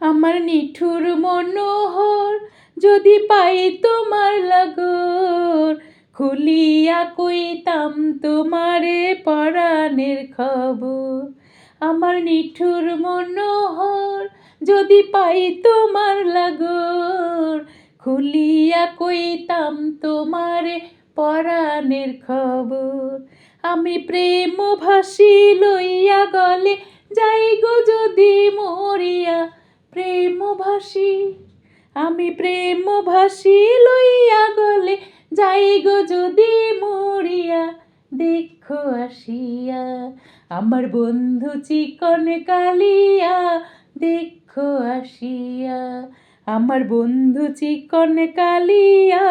আমার নিঠুর মনোহর, যদি পাই তোমার লাগর, খুলিয়া কইতাম তোমারে পরাণের খবর। আমার নিঠুর মনোহর, যদি পাই তোমার লাগর, খুলিয়া কইতাম তোমারে পরাণের খবর। আমি প্রেম ভাসি লইয়া প্রেম ভাসি আমি প্রেম ভাসি লইয়া গলে যাই গো যদি মরিয়া, দেখো আসিয়া, আমার বন্ধু চিকন কালিয়া, দেখো আসিয়া, আমার বন্ধু চিকন কালিয়া,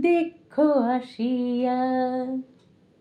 দেখো আসিয়া।